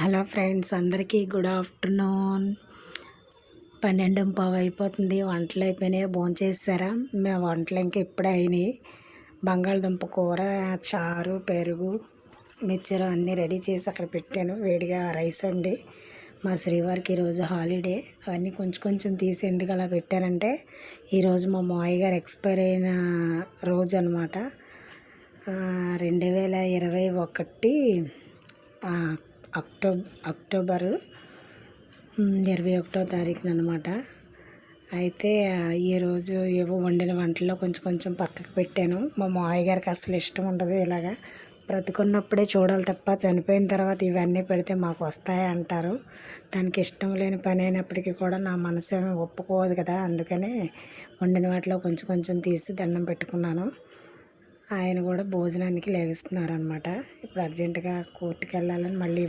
Hello friends అందరికీ good afternoon పన్నెండు పావు అయిపోతుంది వంటలు అయిపోయినాయి భోంచేసారా? మేము వంటలు ఇంకా ఇప్పుడే అయినాయి. బంగాళదుంప కూర చారు పెరుగు మిక్చర్ అన్నీ రెడీ చేసి అక్కడ పెట్టాను. వేడిగా రైస్ వండి. మా శ్రీవారికి ఈరోజు హాలిడే అవన్నీ కొంచెం కొంచెం తీసి ఎందుకు అలా పెట్టానంటే ఈరోజు మా మావయ్య గారు ఎక్స్పైర్ అయిన రోజు అనమాట రెండు వేల ఇరవై ఒకటి అక్టో అక్టోబరు ఇరవై ఒకటో తారీఖున అనమాట అయితే ఈరోజు ఏవో వండిన వంటల్లో కొంచెం కొంచెం పక్కకు పెట్టాను. మా మావయ్య గారికి అసలు ఇష్టం ఉండదు ఇలాగా. బ్రతుకున్నప్పుడే చూడాలి తప్ప చనిపోయిన తర్వాత ఇవన్నీ పెడితే మాకు వస్తాయి అంటారు. దానికి ఇష్టం లేని పని అయినప్పటికీ కూడా నా మనసు ఏమి ఒప్పుకోదు కదా. అందుకనే వండిన వాటిలో కొంచెం కొంచెం తీసి దండం పెట్టుకున్నాను. ఆయన కూడా భోజనానికి లేగిస్తున్నారనమాట ఇప్పుడు అర్జెంటుగా కోర్టుకు వెళ్ళాలని మళ్ళీ